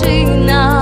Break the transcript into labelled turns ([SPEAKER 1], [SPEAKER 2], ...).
[SPEAKER 1] причина.